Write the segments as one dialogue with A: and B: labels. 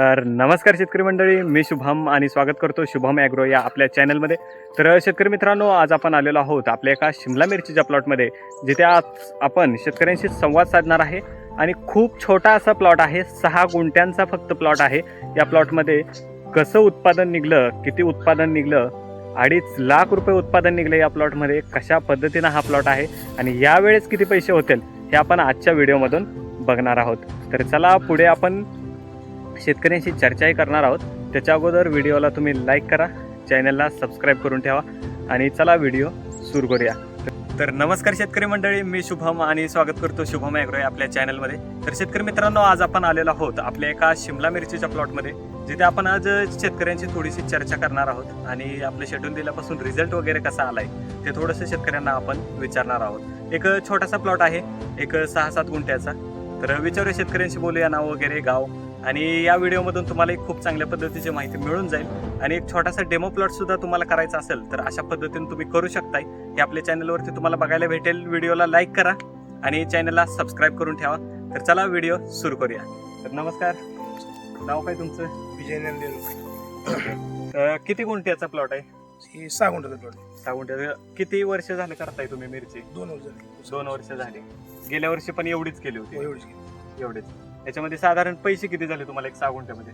A: तर नमस्कार शेतकरी मंडळी मी शुभम आणि स्वागत करतो शुभम ॲग्रो या आपल्या चॅनलमध्ये. तर शेतकरी मित्रांनो आज आपण आलेलो आहोत आपल्या एका शिमला मिरचीच्या प्लॉटमध्ये जिथे आज आपण शेतकऱ्यांशी संवाद साधणार आहे. आणि खूप छोटा असा प्लॉट आहे सहा गुंठ्यांचा फक्त प्लॉट आहे. या प्लॉटमध्ये कसं उत्पादन निघलं किती उत्पादन निघलं अडीच लाख रुपये उत्पादन निघले या प्लॉटमध्ये कशा पद्धतीनं हा प्लॉट आहे आणि यावेळेस किती पैसे होतील हे आपण आजच्या व्हिडिओमधून बघणार आहोत. तर चला पुढे आपण शेतकऱ्यांशी चर्चाही करणार आहोत. त्याच्या अगोदर व्हिडिओला तुम्ही लाईक करा. चॅनलला सबस्क्राईब करून ठेवा. आणि चला व्हिडिओ सुरू करूया. तर नमस्कार शेतकरी मंडळी मी शुभम आणि स्वागत करतो शुभम ॲग्रो आपल्या चॅनलमध्ये तर शेतकरी मित्रांनो आज आपण आलेलो आहोत आपल्या एका शिमला मिरचीच्या प्लॉटमध्ये जिथे आपण आज शेतकऱ्यांची थोडीशी चर्चा करणार आहोत. आणि आपलं शेड्यूल दिल्यापासून रिझल्ट वगैरे कसा आलाय ते थोडंसं शेतकऱ्यांना आपण विचारणार आहोत. एक छोटासा प्लॉट आहे. एक सहा सात गुंठ्याचा. तर विचारूया शेतकऱ्यांशी बोलूया नाव वगैरे गाव. आणि या व्हिडिओमधून तुम्हाला एक खूप चांगल्या पद्धतीची माहिती मिळून जाईल. आणि एक छोटासा डेमो प्लॉट सुद्धा तुम्हाला करायचा असेल तर अशा पद्धतीने तुम्ही करू शकताय. हे आपल्या चॅनलवरती तुम्हाला बघायला भेटेल. व्हिडिओला लाईक करा आणि चॅनलला सबस्क्राईब करून ठेवा. तर चला व्हिडिओ सुरू करूया. तर नमस्कार. नाव काय तुमचं?
B: विजय नंदेल.
A: अं, किती गुंठ्याचा प्लॉट आहे?
B: ही सहा गुंठाचा प्लॉट
A: सहा गुंठ्याचा किती वर्ष झाले करताय तुम्ही मिरची?
B: दोन वर्ष
A: दोन वर्ष झाली. गेल्या वर्षी पण एवढीच केली
B: हो,
A: होती
B: एवढीच गेली.
A: एवढेच. याच्यामध्ये साधारण पैसे किती झाले तुम्हाला एक सहा गुंठ्यामध्ये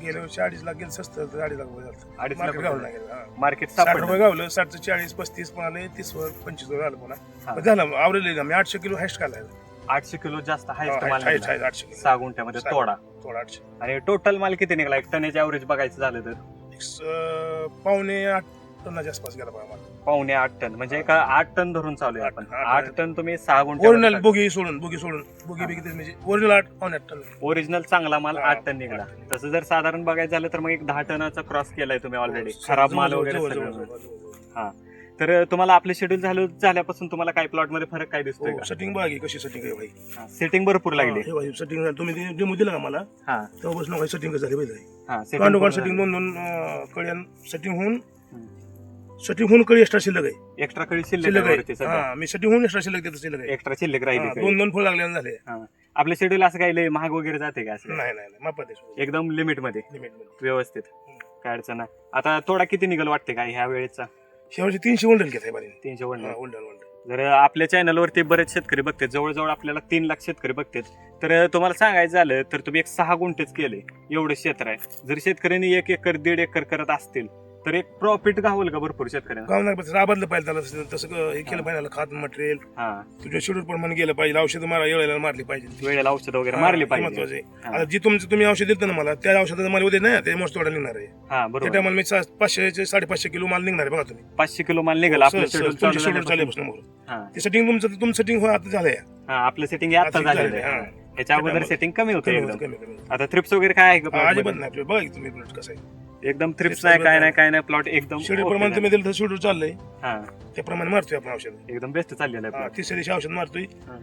B: गेल्या वर्षी अडीच लाख गेलं स्वस्त तर अडीच लाख रुपये झालं
A: अडीच लाख
B: मार्केट गावलं
A: रुपये.
B: नाही गेलं, हा.
A: मार्केट
B: साठ
A: सापडलं
B: रुपये गावलं साठचं चाळीस पस्तीस पण आले तीस वर पंचवीस वर आलं पुन्हा
A: हा.
B: पण झालं आवडले मी आठशे किलो हायस्ट काढलाय
A: आठशे किलो जास्त हायस्ट माल निघाला.
B: आठशे किलो
A: सहा गुंठ्यामध्ये
B: सहा.
A: तोडा
B: थोडा आठशे
A: आणि टोटल माल किती निघाला एक टनेज ऍव्हरेज बघायचं झालं तर
B: एक स- पावणे आठ टनाच्या आसपास गेला पाहिजे
A: पावणे आठ टन म्हणजे एका आठ टन धरून चालू आहे आपण.
B: आठ-
A: आठ टन. तुम्ही सहा
B: ओरिजिनल बोगी सोडून बोगी सोडून. बोगी बिगी म्हणजे ओरिजिनल आठ पावणे आठ टन.
A: ओरिजिनल चांगला माल
B: हा,
A: आठ टन निघाला.
B: आठ टन.
A: तसं जर साधारण बघायचं झालं तर मग एक दहा टनाचा क्रॉस केलाय तुम्ही ऑलरेडी
B: हो,
A: खराब माल वगैरे
B: जवळ-
A: सगळं.
B: जवळ-
A: मिळून.
B: जवळ- जवळ.
A: तर तुम्हाला आपलं शेड्यूल झालं झाल्यापासून तुम्हाला काही प्लॉटमध्ये फरक काय दिसतोय
B: हो, सेटिंग बघा की कशी सेटिंग आहे भाई.
A: सेटिंग भरपूर लागली.
B: हे भाई सेटिंग तुम्ही डेमो दिला का मला?
A: हा.
B: तेव्हापासून सेटिंग झाली पाहिजे
A: हा
B: कांडोकांड
A: सेटिंग
B: दोन दोन अं, कळ्यान सेटिंग होऊन होऊन कळी एक्स्ट्रा शिल्लक आहे.
A: एक्स्ट्रा कळी शिल्लक
B: शिल्लक
A: आहे. वरती सध्या.
B: हा मी सेटिंग होऊन एक्स्ट्रा शिल्लक देतो शिल्लक आहे.
A: एक्स्ट्रा शिल्लक राहिली
B: हा,
A: कळी.
B: दोन दोन फळ लागल्यानं झाले.
A: हा. आपलं शेड्यूल असं काही लय महाग वगैरे जाते का असं?
B: नाही नाही नाही मापात आहे
A: एकदम
B: लिमिटमध्ये लिमिटमध्ये
A: व्यवस्थित. काय अडचण नाही. आता थोडा किती निघल वाटते काय ह्या वेळेचा?
B: शेवटचे तीनशे वंडल घेत आहे
A: तीनशे वडलं.
B: Bundle bundle.
A: जर आपल्या चॅनलवरती बरेच शेतकरी बघतात जवळजवळ आपल्याला तीन लाख शेतकरी बघतात तर तुम्हाला सांगायचं झालं तर तुम्ही एक सहा गुंठेच केले. एवढं क्षेत्र आहे. जर शेतकऱ्यांनी एक एकर दीड एकर करत असतील तर एक प्रॉफिट गावल का भरपूर शेतकऱ्यांना?
B: गाव नाही पाहिजे त्याला तसं- हे केलं पाहिजे खात मटेरियल
A: हा.
B: तुझ्या शेड्यूल प्रमाणे गेलं पाहिजे औषधं मारा येळेला मारली पाहिजे.
A: वेळेला औषध वगैरे
B: हा,
A: मारली
B: हे
A: पाहिजे.
B: महत्वाचं आहे.
A: हा.
B: आता जी तुमचं तुम्ही औषध देतं ना मला त्या औषधाचं मला उद्या नाही ते वाढायला निघणार आहे.
A: हा
B: त्या
A: बरोबर
B: टायमाला मी सा- पाचशे साडेपाचशे किलो माल निघणार आहे बघा तुम्ही.
A: पाचशे किलो माल निघाल आपलं
B: सहज- सहज.
A: शेड्यूल
B: तुमची
A: चालू
B: शेड्यूल
A: झाल्यापासून.
B: चालल्यापासून
A: हा.
B: ते सेटिंग तुमचं तुमचं सेटिंग हो आता झालंय.
A: हा आपलं सेटिंग आता
B: आता
A: झालेलं आहे.
B: हा.
A: याच्या अगोदर सेटिंग कमी होतं
B: कमी
A: एकदम.
B: होतं, कमी कमी होतं.
A: आता थ्रिप्स वगैरे काय आहे का
B: हा, अजिबात बघा तुम्ही प्लॉट कसं आहे.
A: एकदम थ्रिप्स नाही काय नाही काय नाही प्लॉट एकदम
B: शेड्यूल प्रमाणे. तुम्ही दिलं शेड्यूल चाललंय
A: हा
B: त्याप्रमाणे मारतोय आपण औषध
A: एकदम बेस्ट चाललेलं आहे
B: हा. तिसऱ्या दिवशी औषध मारतोय
A: हा.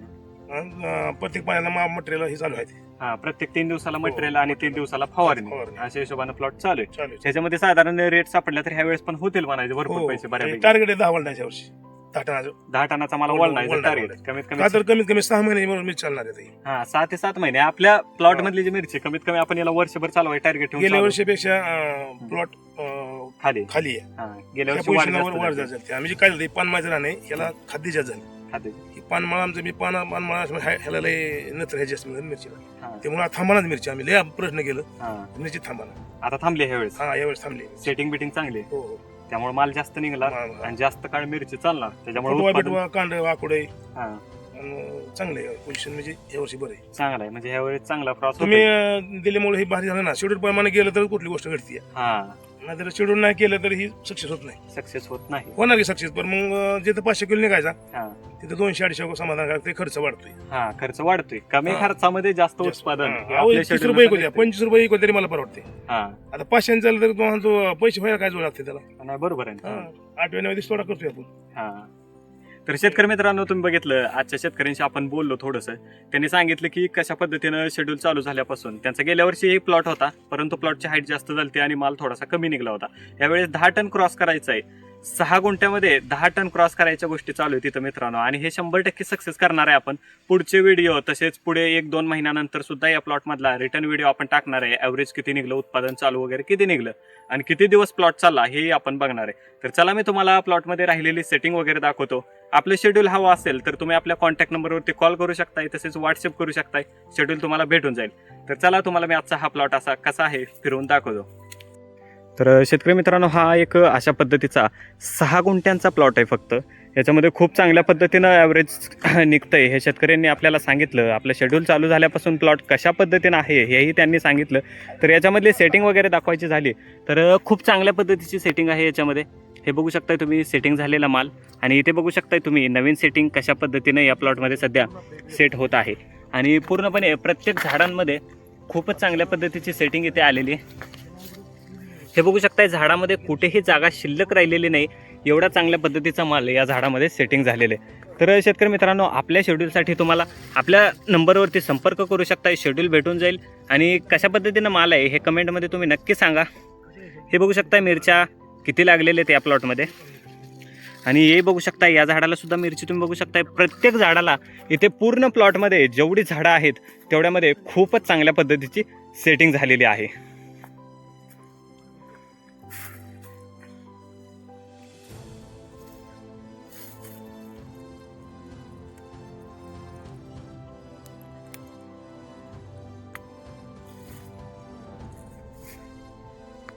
B: अं, प्रत्येक पाण्याला मटेरियल हे चालू आहे ते.
A: हा प्रत्येक तीन दिवसाला
B: हो.
A: मटेरियल आणि तीन दिवसाला फवारणी
B: फवारणी.
A: अशा हिशोबाने प्लॉट चालू आहे
B: चालू आहे.
A: त्याच्यामध्ये साधारण रेट सापडला तर ह्या वेळेस पण होतील म्हणायचे भरपूर
B: हो.
A: पैसे बऱ्यापैकी
B: टार्गेट आहे दहा वर्षी दहा टनाचं.
A: दहा टनाचा मला
B: वळण- वळण-
A: टार्गेट. कमीत
B: का
A: कमी
B: तर कमीत कमी सहा महिने बरोबर मी चालणार आहे ते.
A: हा सहा ते सात महिने. आपल्या प्लॉट मधली जी मिरची कमीत कमी आपण याला वर्षभर चालवाय टार्गेट ठेवून
B: गेल्या
A: चालू.
B: वर्षीपेक्षा प्लॉट
A: खाली.
B: खाली आहे.
A: हा गेल्या
B: त्या
A: वर्षी वाढ
B: पोझिशनवर
A: जास्त
B: झाली. जे काय झालं पानमाचं राहणे याला खाद्य जास्त झाली.
A: खाली.
B: ही पानमाळा आमचं मी पान पानमाळा असं ह्या- ह्याला लय नत्र ह्याची मिरचीला.
A: हा,
B: त्यामुळे थांबानाच मिरची आम्ही. लय प्रश्न केलं.
A: हा.
B: मिरची थांबाना
A: आता थांबली ह्या वेळेस
B: हा यावेळेस थांबली.
A: सेटिंग बिटिंग चांगली आहे.
B: हो हो.
A: त्यामुळे माल जास्त निघाला
B: माल-.
A: आणि जास्त काळ मिरची चालणार. त्याच्यामुळे
B: फुटवा
A: उत्पादन-
B: बिटवा कांड वाकुडे.
A: हा,
B: चांगले पोझिशन म्हणजे यावर्षी बरं. आहे
A: चांगला आहे. म्हणजे ह्या वेळेस चांगला क्रॉस
B: तुम्ही अं, दिल्यामुळे हे भारी झालं ना. शेड्यूल प्रमाणे गेलं तर कुठली गोष्ट घडते
A: हा.
B: नाहीतर शेड्यूल नाही केलं तर ही सक्सेस होत नाही
A: सक्सेस होत नाही
B: होणार की सक्सेस पण मग जिथं पाचशे किलो निघायचा
A: हा
B: तिथं दोनशे अडीचशे समाधान करा, ते खर्च वाढतोय
A: हा खर्च वाढतोय कमी
B: हा.
A: खर्चामध्ये जास्त
B: जास्त.
A: उत्पादन
B: हा.
A: हे
B: अहो,
A: आपल्या
B: तीस
A: schedule
B: रुपये
A: नुसार
B: द्या
A: निघतंय.
B: पंचवीस रुपये इको तरी मला परवडते
A: हा
B: आता पाचशे झालं तर तुम्हाला पैसे व्हायला काय जोड लागते त्याला
A: नाही बरोबर आहे
B: हा.
A: ना.
B: आठव्या नव्या दिवशी थोडा करतोय आपण
A: हा तर शेतकरी मित्रांनो तुम्ही बघितलं आजच्या शेतकऱ्यांशी आपण बोललो थोडंसं. त्यांनी सांगितलं की कशा पद्धतीनं शेड्यूल चालू झाल्यापासून. त्यांचा गेल्या वर्षी एक प्लॉट होता परंतु प्लॉटची हाईट जास्त झाली आणि माल थोडासा कमी निघला होता. यावेळेस दहा टन क्रॉस करायचा आहे सहा गुंठ्यामध्ये दहा टन क्रॉस करायच्या गोष्टी चालू आहे तिथं मित्रांनो. आणि हे शंभर टक्के सक्सेस करणार आहे आपण. पुढचे व्हिडिओ तसेच पुढे एक दोन महिन्यानंतर सुद्धा या प्लॉटमधला रिटर्न व्हिडिओ आपण टाकणार आहे. ॲव्हरेज किती निघलं उत्पादन चालू वगैरे किती निघलं आणि किती दिवस प्लॉट चालला हेही आपण बघणार आहे. तर चला मी तुम्हाला प्लॉटमध्ये राहिलेली सेटिंग वगैरे दाखवतो. आपलं शेड्यूल हवं असेल तर तुम्ही आपल्या कॉन्टॅक्ट नंबरवरती कॉल करू शकताय तसेच व्हॉट्सअप करू शकताय. शेड्यूल तुम्हाला भेटून जाईल. तर चला तुम्हाला मी आजचा हा प्लॉट असा कसा आहे फिरवून दाखवतो. तर शेतकरी मित्रांनो हा एक अशा पद्धतीचा सहा गुंठ्यांचा प्लॉट आहे फक्त. याच्यामध्ये खूप चांगल्या पद्धतीनं ॲव्हरेज निघतंय. हे शेतकऱ्यांनी आपल्याला सांगितलं. आपलं शेड्यूल चालू झाल्यापासून प्लॉट कशा पद्धतीनं आहे हेही त्यांनी सांगितलं. तर याच्यामधली सेटिंग वगैरे दाखवायची झाली तर खूप चांगल्या पद्धतीची सेटिंग आहे याच्यामध्ये. हे बघू शकताय तुम्ही सेटिंग झालेला माल. आणि इथे बघू शकताय तुम्ही नवीन सेटिंग कशा पद्धतीनं या प्लॉटमध्ये सध्या सेट होत आहे. आणि पूर्णपणे प्रत्येक झाडांमध्ये खूपच चांगल्या पद्धतीची सेटिंग इथे आलेली आहे. हे बघू शकताय झाडामध्ये कुठेही जागा शिल्लक राहिलेली नाही. एवढा चांगल्या पद्धतीचा माल या झाडामध्ये सेटिंग झालेलं आहे. तर शेतकरी मित्रांनो आपल्या शेड्यूलसाठी तुम्हाला आपल्या नंबरवरती संपर्क करू शकता शेड्यूल भेटून जाईल. आणि कशा पद्धतीनं माल आहे हे कमेंटमध्ये तुम्ही नक्की सांगा. हे बघू शकताय मिरच्या किती लागलेले आहेत या प्लॉटमध्ये आणि हे बघू शकता या झाडाला सुद्धा मिरची तुम्ही बघू शकताय. प्रत्येक झाडाला इथे पूर्ण प्लॉटमध्ये जेवढी झाडं आहेत तेवढ्यामध्ये खूपच चांगल्या पद्धतीची सेटिंग झालेली आहे.